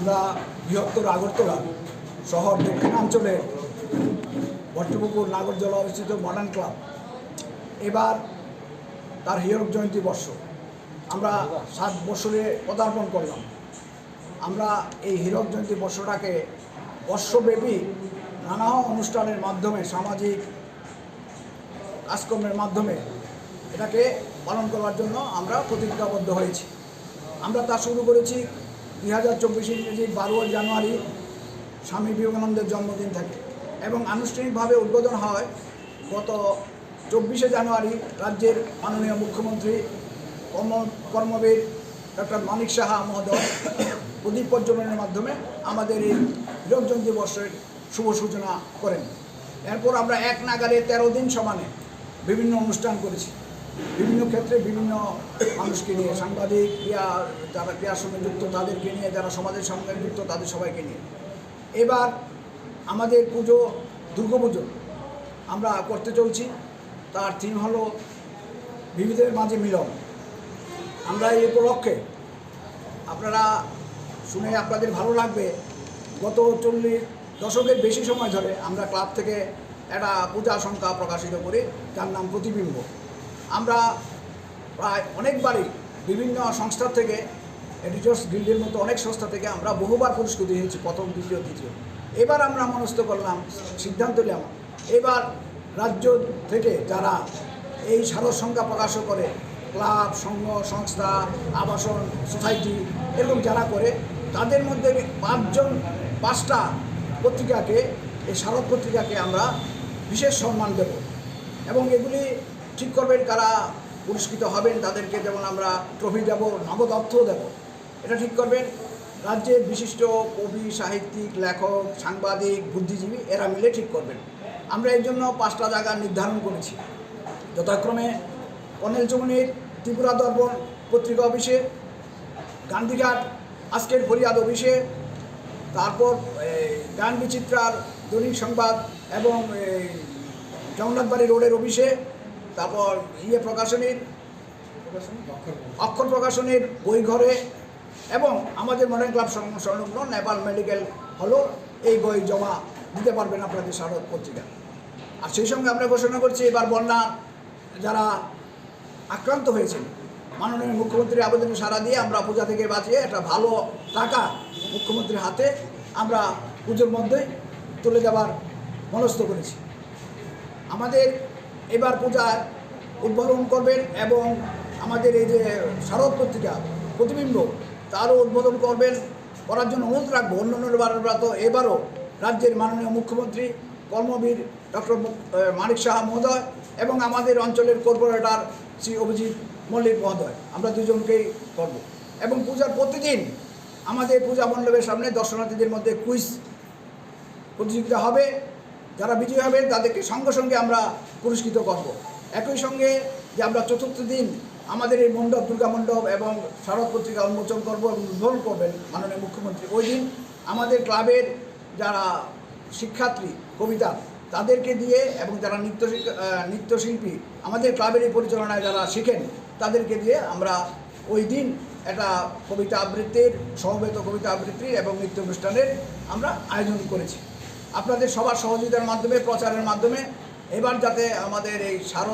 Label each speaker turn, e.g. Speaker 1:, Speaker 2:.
Speaker 1: আমরা বৃহত্তর আগরতলা শহর দক্ষিণাঞ্চলে ভট্টপুকুর নাগরজলা অবস্থিত মডার্ন ক্লাব এবার তার হীরক জয়ন্তী বর্ষ। আমরা সাত বছরে পদার্পণ করলাম। আমরা এই হীরক জয়ন্তী বর্ষটাকে বর্ষব্যাপী নানা অনুষ্ঠানের মাধ্যমে, সামাজিক কাজকর্মের মাধ্যমে এটাকে পালন করার জন্য আমরা প্রতিজ্ঞাবদ্ধ হয়েছি। আমরা তা শুরু করেছি দুই হাজার চব্বিশে ইংরেজি, বারোই জানুয়ারি স্বামী বিবেকানন্দের জন্মদিন থাকে এবং আনুষ্ঠানিকভাবে উদ্বোধন হয় গত চব্বিশে জানুয়ারি রাজ্যের মাননীয় মুখ্যমন্ত্রী কর্ম, কর্মবীর ডক্টর মানিক সাহা মহোদয় প্রদীপ প্রজ্বলনের মাধ্যমে আমাদের এই হীরকজয়ন্তী বর্ষের শুভ সূচনা করেন। এরপর আমরা এক নাগারে তেরো দিন সমানে বিভিন্ন অনুষ্ঠান করেছি। বিভিন্ন ক্ষেত্রে বিভিন্ন মানুষকে নিয়ে, সাংবাদিক, ক্রিয়া, যারা ক্রিয়ার সঙ্গে যুক্ত, তাদেরকে নিয়ে, যারা সমাজের সঙ্গে যুক্ত, তাদের সবাইকে নিয়ে। এবার আমাদের পুজো দুর্গাপুজো আমরা করতে চলছি। তার থিম হলো বিবিধের মাঝে মিলন। আমরা এই উপলক্ষে আপনারা শুনে আপনাদের ভালো লাগবে, গত চল্লিশ দশকের বেশি সময় ধরে আমরা ক্লাব থেকে একটা পূজা সংখ্যা প্রকাশিত করি, যার নাম প্রতিবিম্ব। আমরা প্রায় অনেকবারই বিভিন্ন সংস্থা থেকে এডিটর্স গিল্ডের মতো অনেক সংস্থা থেকে আমরা বহুবার পুরস্কৃত হয়েছি, প্রথম, দ্বিতীয়, তৃতীয়। এবার আমরা মনস্থ করলাম, সিদ্ধান্ত নিলাম, এবার রাজ্য থেকে যারা এই সারস সংখ্যা প্রকাশ করে, ক্লাব, সংঘ, সংস্থা, আবাসন, সোসাইটি, এরকম যারা করে, তাদের মধ্যে পাঁচজন, পাঁচটা পত্রিকাকে, এই শারদ পত্রিকাকে আমরা বিশেষ সম্মান দেব। এবং এগুলি ঠিক করবেন, কারা পুরস্কৃত হবেন তাদেরকে যেমন আমরা ট্রফি দেবো নগদ অর্থও দেবো, এটা ঠিক করবেন। রাজ্যের বিশিষ্ট কবি, সাহিত্যিক, লেখক, সাংবাদিক, বুদ্ধিজীবী, এরা মিলে ঠিক করবেন। আমরা এর জন্য পাঁচটা জায়গা নির্ধারণ করেছি। যথাক্রমে কর্নেল চৌমনির ত্রিপুরা দর্পণ পত্রিকা অফিসে, গান্ধীঘাট আজকের ফরিয়াদ অফিসে, তারপর গান বিচিত্রার দৈনিক সংবাদ এবং জগন্নাথবাড়ি রোডের অফিসে তারপর ইয়ে প্রকাশনীর অক্ষর প্রকাশনীর বই ঘরে এবং আমাদের মডার্ন ক্লাব সংলগ্ন নেপাল মেডিকেল হলো এই বই জমা দিতে পারবেন আপনাদের শারদ পত্রিকা। আর সেই সঙ্গে আমরা ঘোষণা করছি, এবার বন্যা যারা আক্রান্ত হয়েছেন, মাননীয় মুখ্যমন্ত্রীর আবেদনে সাড়া দিয়ে আমরা পূজা থেকে বাঁচিয়ে একটা ভালো টাকা মুখ্যমন্ত্রীর হাতে আমরা পুজোর মধ্যেই তুলে দেওয়ার মনস্থ করেছি। আমাদের এবার পূজায় উদ্বোধন করবেন এবং আমাদের এই যে শারদ পত্রিকা প্রতিবিম্ব, তারও উদ্বোধন করবেন। করার জন্য অনুরোধ রাখব অন্য অন্যবার তো এবারও রাজ্যের মাননীয় মুখ্যমন্ত্রী, কর্মবীর ডক্টর মানিক সাহা মহোদয় এবং আমাদের অঞ্চলের কর্পোরেটর শ্রী অভিজিৎ মল্লিক মহোদয়, আমরা দুজনকেই করব। এবং পূজার প্রতিদিন আমাদের পূজা মণ্ডপের সামনে দর্শনার্থীদের মধ্যে কুইজ প্রতিযোগিতা হবে। যারা বিজয়ী হবেন তাদেরকে সঙ্গে সঙ্গে আমরা পুরস্কৃত করব। একই সঙ্গে যে আমরা চতুর্থ দিন আমাদের এই মণ্ডপ, দুর্গা মণ্ডপ এবং শারদ পত্রিকা উন্মোচন করব এবং উদ্বোধন করবেন মাননীয় মুখ্যমন্ত্রী, ওই দিন আমাদের ক্লাবের যারা শিক্ষার্থী, কবিতা, তাদেরকে দিয়ে এবং যারা নৃত্য নৃত্যশিল্পী, আমাদের ক্লাবের এই পরিচালনায় যারা শিখেন, তাদেরকে দিয়ে আমরা ওই দিন একটা কবিতা আবৃত্তির, সমবেত কবিতা আবৃত্তির এবং নৃত্য অনুষ্ঠানের আমরা আয়োজন করেছি। আপনাদের সবার সহযোগিতার মাধ্যমে প্রচারের মাধ্যমে। এবার যাতে আমাদের এই শারদ